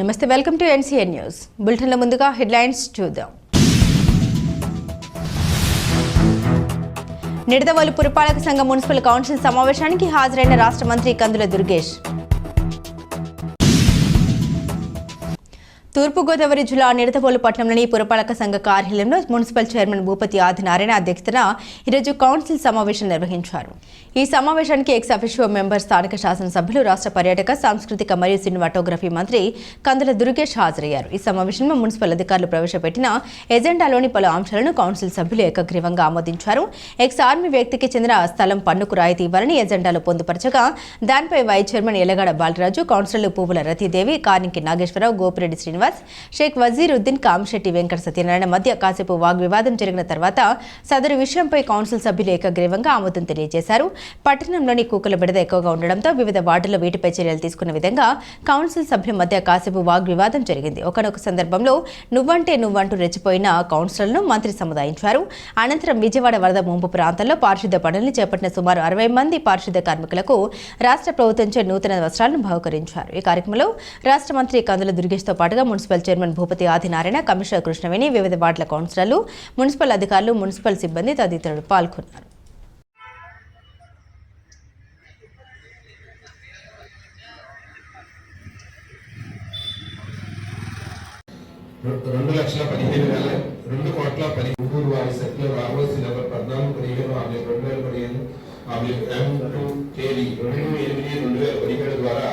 నమస్తే welcome to NCN news. బులెటిన్ల ముందుగా హెడ్లైన్స్ చూద్దాం. నిడదవోలు పురపాలక సంఘ మున్సిపల్ కౌన్సిల్ సమావేశానికి హాజరైన రాష్ట్ర మంత్రి కందుల దుర్గేష్. తూర్పుగోదావరి జిల్లా నిడతపోలు పట్టణంలోని పురపాలక సంఘ కార్యాలయంలో మున్సిపల్ చైర్మన్ భూపతి ఆదినారాయణ అధ్యక్షతన ఈరోజు కౌన్సిల్ సమావేశం నిర్వహించారు. ఈ సమావేశానికి ఎక్స్ అఫిషియో మెంబర్ స్థానిక శాసనసభ్యులు రాష్ట్ర పర్యాటక సాంస్కృతిక మరియు సినిమాటోగ్రఫీ మంత్రి కందుల దుర్గేష్ హాజరయ్యారు. ఈ సమావేశంలో మున్సిపల్ అధికారులు ప్రవేశపెట్టిన ఎజెండాలోని పలు అంశాలను కౌన్సిల్ సభ్యులు ఏకగ్రీవంగా ఆమోదించారు. ఎక్స్ ఆర్మీ వ్యక్తికి చెందిన స్థలం పన్నుకు రాయితీ ఇవ్వాలని ఎజెండాలో పొందుపరచగా దానిపై వైస్ చైర్మన్ ఎలగడ బాలరాజు కౌన్సిలర్లు పువ్వుల రతీదేవి కార్నికి నాగేశ్వరరావు గోపిరెడ్డి శ్రీనివాస్ షేక్ వజీరుద్దీన్ కామశెట్టి వెంకట సత్యనారాయణ మధ్య కాసేపు వాగ్వివాదం జరిగిన తర్వాత సదరు విషయంపై కౌన్సిల్ సభ్యులు ఏకగ్రీవంగా ఆమోదం తెలియజేశారు. పట్టణంలోని కుక్కల బిడద ఎక్కువగా ఉండడంతో వివిధ వార్డుల్లో వీటిపై చర్యలు తీసుకున్న విధంగా కౌన్సిల్ సభ్యుల మధ్య కాసేపు వాగ్వివాదం జరిగింది. ఒకనొక సందర్భంలో నువ్వంటే నువ్వంటూ రెచ్చిపోయిన కౌన్సిలర్ను మంత్రి సముదాయించారు. అనంతరం విజయవాడ వరద ముంపు ప్రాంతాల్లో పారిశుద్ధ్య పనులను చేపట్టిన సుమారు అరవై మంది పారిశుద్ధ్య కార్మికులకు రాష్ట్ర ప్రభుత్వంచే నూతన వస్త్రాలను బహుకరించారు. ఈ కార్యక్రమంలో రాష్ట్ర మంత్రి కందుల దుర్గేష్తో పాటుగా municipal chairman Bhupathi Adinarayana commissioner Krishnaveni వివిధ వార్డుల కౌన్సిలర్లు మున్సిపల్ అధికారులు మున్సిపల్ సిబ్బంది తదితరులు పాల్గొన్నారు. రెండు లక్షల పదిహేను వేల రెండు కోట్ల పది ముగ్గురు వారి సెట్లో రాబోసి నెంబర్ పద్నాలుగు పదిహేను ఆమె రెండు వేల పదిహేను ఆమె ఎం టూ రెండు ఎనిమిది రెండు వేల పదిహేడు ద్వారా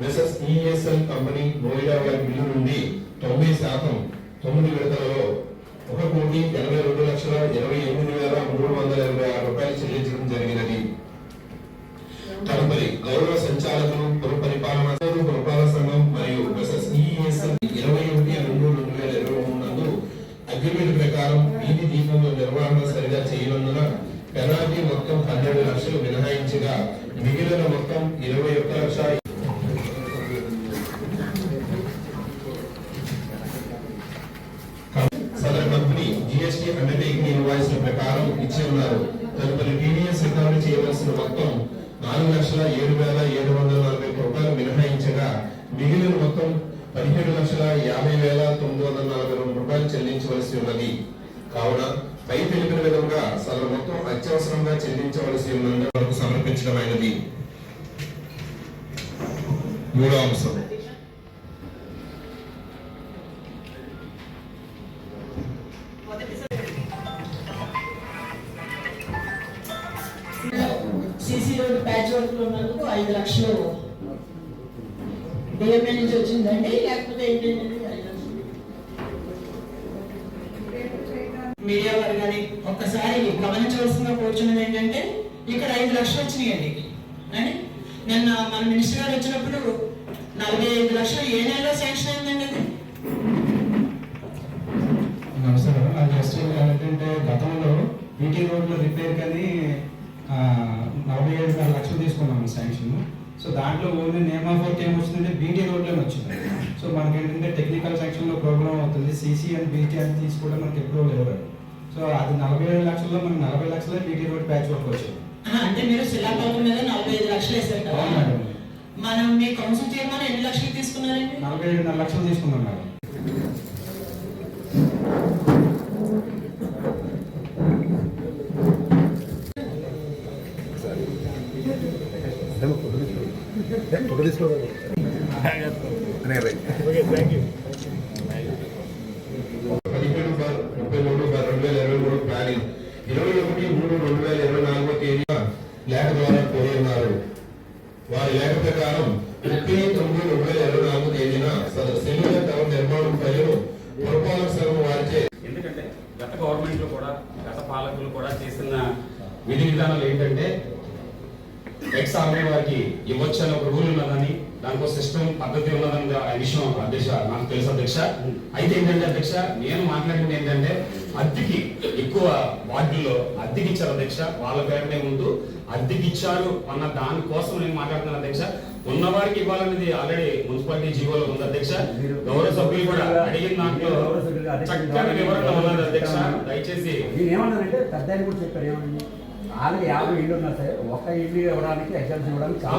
మెసెస్ ఈఎస్ఎల్ కంపెనీ నోయిడా వారి బిల్లు నుండి తొంభై శాతం తొమ్మిది విడతలలో ఒక కోటి ఎనభై రెండు లక్షల ఇరవై ఎనిమిది వేల మూడు వందల ఇరవై ఆరు రూపాయలు చెల్లించడం జరిగినది తదుపరి గౌరవ సంచాలకులు పుర పరిపాలన పురపాలక సంఘం మరియు మెసెస్ ఈఎస్ఎల్ ఇరవై ఒకటి రెండు రెండు వేల ఇరవై మూడు నందు అగ్రిమెంట్ ప్రకారం వీధి దీపముల నిర్వహణ సరిగా చేయనందున పెనాల్టీ మొత్తం పన్నెండు లక్షలు మినహాయించగా మిగిలిన మొత్తం ఇరవై ఒక్క లక్ష సదరు కంపెనీ జిఎస్టీ అండర్టేకింగ్ ఇన్వాయిస్ ప్రకారం ఇచ్చి ఉన్నారు. తదుపరి టీడీఎస్ రికవరీ చేయవలసిన మొత్తం నాలుగు లక్షల ఏడు వేల ఏడు వందల నలభై రూపాయలు మినహాయించగా మిగిలిన మొత్తం పదిహేడు లక్షల యాభై వేల తొమ్మిది వందల నలభై రెండు రూపాయలు చెల్లించవలసి ఉన్నది. కావున పై తెలిపిన విధంగా సగం మొత్తం అత్యవసరంగా చెల్లించవలసి ఉన్నంత వరకు సమర్పించడమైనది మూడో అంశం. సీసీ రోడ్ ప్యాచ్ వర్క్లో ఉన్నందుకు ఐదు లక్షలు. డిఎంఏ నుంచి వచ్చిందండి లేకపోతే ఏంటంటే ఐదు లక్షలు. మీడియా వారు కానీ ఒక్కసారి గమనించవలసిన కూర్చున్నది ఏంటంటే ఇక్కడ ఐదు లక్షలు వచ్చినాయండి. అని నిన్న మన మినిస్టర్ గారు వచ్చినప్పుడు నలభై ఐదు లక్షలు ఏ నెలలో శాంక్షన్ అయిందండి అది? నమస్కారం. నా జస్ట్ ఏంటంటే గతంలో బీటీ రోడ్లో రిపేర్ కానీ నలభై ఐదు వేల లక్షలు తీసుకున్నాము శాంక్షన్. సో దాంట్లో ఓన్లీ నేమ్ ఆఫ్ వర్క్ ఏమొచ్చిందంటే బీటీ రోడ్లోనే వచ్చింది. సో మనకి ఏంటంటే టెక్నికల్ సెక్షన్లో ప్రోగ్రామ్ అవుతుంది. సీసీ అండ్ బీటీ అని తీసుకోవడం మనకి ఎప్పుడూ లేవు సో అది నలభై ఏడు లక్షల్లో మనకి నలభై లక్షలే బీటీ రోడ్ ప్యాచ్ వర్క్ వచ్చింది. అంటే మీరు శిలాపలకం మీద నలభై ఐదు లక్షలు వేశారు కదా. మనం మీ కౌన్సిల్ చైర్మన్ ఎన్ని లక్షలు తీసుకున్నారండి? నలభై ఏడున్నర లక్షలు తీసుకున్నాం మేడం. పదిహేడు బార్ ముప్పై మూడు బార్ రెండు వేల ఇరవై మూడు ప్లానింగ్ ఇరవై ఒకటి మూడు రెండు వేల ఇరవై నాలుగో తేదీన లేఖ ద్వారా కోరి ఉన్నారు వారి లేఖ ప్రకారం ముప్పై తొమ్మిది రెండు వేల ఇరవై నాలుగో తేదీన నిర్మాణం పైన పురపాలక సంఘం వారిచే. ఎందుకంటే గత గవర్నమెంట్లు కూడా గత పాలకులు కూడా చేసిన విధి విధానాలు ఏంటంటే ఎక్స్ ఆర్మీ వారికి ఇవ్వచ్చు అనే ఒక రూల్ ఉన్నదని దానికో సిస్టమ్ పద్ధతి ఉన్నదని ఆ విషయం అధ్యక్ష నాకు తెలుసు అధ్యక్ష. అయితే ఏంటంటే అధ్యక్ష నేను మాట్లాడింది ఏంటంటే అద్దెకి ఎక్కువ వార్డుల్లో అద్దెకి ఇచ్చారు అధ్యక్ష. వాళ్ళ పేరునే ముందు అద్దెకి ఇచ్చారు అన్న దానికోసం నేను మాట్లాడుతున్నాను అధ్యక్ష. ఉన్నవారికి ఇవ్వాలనేది ఆల్రెడీ మున్సిపాలిటీ జీవోలో ఉంది అధ్యక్ష. గౌరవ సభ్యులు కూడా అడిగిన దాంట్లో చక్కని వివరణ ఉన్నది అధ్యక్ష. దయచేసి నేను ఏమన్నానంటే పెద్ద ఆయన కూడా చెప్పారు ఏమని? ఆల్రెడీ యాభై ఇల్లు ఉన్నా సరే. ఒక ఇల్లు ఇవ్వడానికి ఎగ్జామ్స్ ఇవ్వడానికి చాలా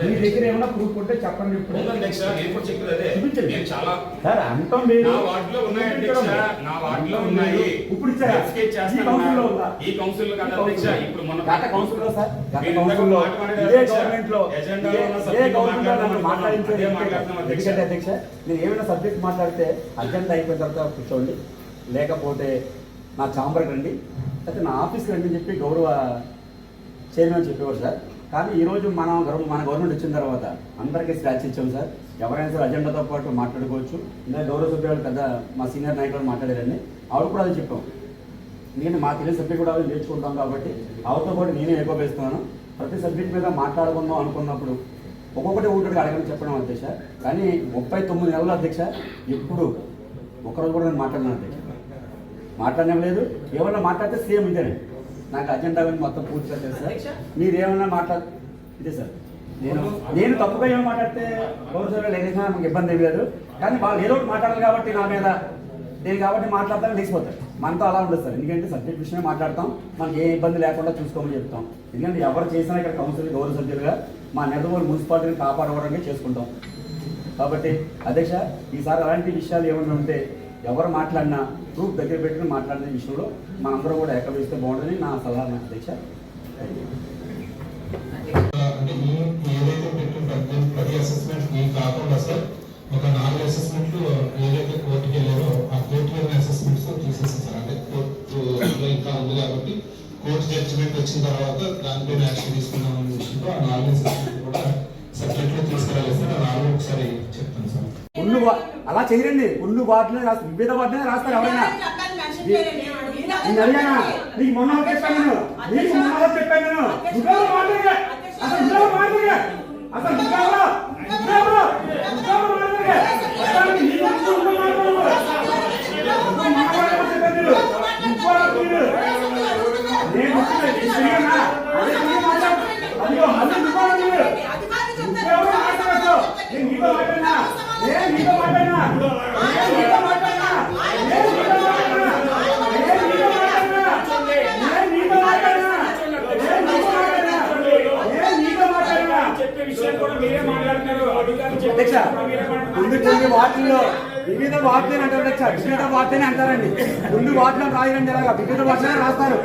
మీ దగ్గర ఏమైనా ప్రూఫ్ ఉంటే చెప్పండి ఇప్పుడు. నేను చాలా సార్ నా వార్డులో ఉన్నాయి అధ్యక్ష చూపించడం. నా వార్డులో అంతం ఉన్నాయి. లేదు. ఇప్పుడు ఇచ్చారా? ఈ చేస్తాను కౌన్సిల్లో కాదు అధ్యక్ష ఇప్పుడు మన గత కౌన్సిల్లో సార్ గత మీరు ఇదే. గవర్నమెంట్లో ఎజెండాలో లో నన్ను మాట్లాడించేది ఎందుకంటే- అధ్యక్ష. నేను ఏమైనా సబ్జెక్ట్ మాట్లాడితే అర్జెంట్ అయిపోయిన తర్వాత కూర్చోండి. లేకపోతే నా ఛాంబర్కి రండి. అయితే నా ఆఫీస్కి రండి అని చెప్పి గౌరవ చైర్మన్ చెప్పేవారు సార్. కానీ ఈరోజు మనం మన గవర్నమెంట్ వచ్చిన తర్వాత అందరికీ స్క్రాచ్ ఇచ్చాం సార్. ఎవరైనా సరే అజెండాతో పాటు మాట్లాడుకోవచ్చు. ఇంకా గౌరవ సభ్యులు పెద్ద మా సీనియర్ నాయకులు మాట్లాడారండి. ఆవిడ కూడా అది చెప్పాం. ఎందుకంటే మా తెలియని సబ్జెక్ట్ కూడా అవి నేర్చుకుంటాం కాబట్టి ఆవిడతో పాటు నేనే ఏకోపిస్తున్నాను ప్రతి సబ్జెక్ట్ మీద మాట్లాడుకుందాం అనుకున్నప్పుడు ఒక్కొక్కటి ఒకటి అడగని చెప్పడం అధ్యక్ష కానీ ముప్పై తొమ్మిది నెలల అధ్యక్ష ఎప్పుడు ఒకరోజు కూడా నేను మాట్లాడినాను అధ్యక్ష మాట్లాడడం లేదు ఎవరైనా మాట్లాడితే సేమ్ ఇదేనే నాకు అజెండా గురించి మొత్తం పూర్తిగా తెలుసు సార్. మీరు ఏమన్నా మాట్లా ఇదే సార్. నేను నేను తప్పుగా ఏమైనా మాట్లాడితే గౌరవ లేకపోతే మనకు ఇబ్బంది ఏం లేదు. కానీ వాళ్ళు ఏదో ఒకటి మాట్లాడాలి కాబట్టి నా మీద నేను కాబట్టి మాట్లాడతాను లేచిపోతారు. మనతో అలా ఉండదు సార్. ఎందుకంటే సబ్జెక్ట్ విషయమే మాట్లాడతాం. మనకి ఏ ఇబ్బంది లేకుండా చూసుకోమని చెప్తాం. ఎందుకంటే ఎవరు చేసినా ఇక్కడ కౌన్సిల్ గౌరవ సభ్యులుగా మా నెదవోలు మున్సిపాలిటీని కాపాడుకోవడానికి చేసుకుంటాం. కాబట్టి అధ్యక్ష ఈసారి అలాంటి విషయాలు ఏమైనా ఉంటే ఎవరు మాట్లాడినా ప్రూఫ్ దగ్గర పెట్టుకుని మాట్లాడిన విషయంలో మనందరం కూడా ఏకవేస్తే బాగుంటుంది నా సలహా నాకు అధ్యక్ష అంటే ఏదైతే పెట్టిన ప్రతి అసెస్మెంట్ ఈ కాకుండా సార్ ఒక నాలుగు అసెస్మెంట్లు ఏదైతే కోర్టుకి వెళ్ళారో ఆ కోర్టు వెళ్ళిన అసెస్మెంట్స్ తీసేసాం సార్. అంటే కోర్టులో ఇంకా ఉంది కాబట్టి కోర్టు జడ్జిమెంట్ వచ్చిన తర్వాత దానిపైన యాక్షన్ తీసుకున్నాం విషయంలో ఆ నాలుగు అసెస్మెంట్ వా- అలా చేయరండి. ఉల్లు వాటినే రాస్తారు వివిధ వాటినే రాస్తారు ఎవరైనా. నేను అడిగానా? నీకు మొన్న ఒకటి చెప్పాను నేను. నీకు మొన్న ఒకటి చెప్పాను నేను. ఉద్యోగం మాట్లాడగా అసలు ఉద్యోగం అసలు ఉద్యోగం ఉద్యోగం ఉద్యోగం మాట్లాడగా అధ్యక్ష ముందు కొన్ని వాటిల్లో వివిధ వార్తలు అంటారు అధ్యక్ష వివిధ అంటారండి. ముందు వాటిలో రాయరండి అలాగా వివిధ వార్తలు రాస్తారు.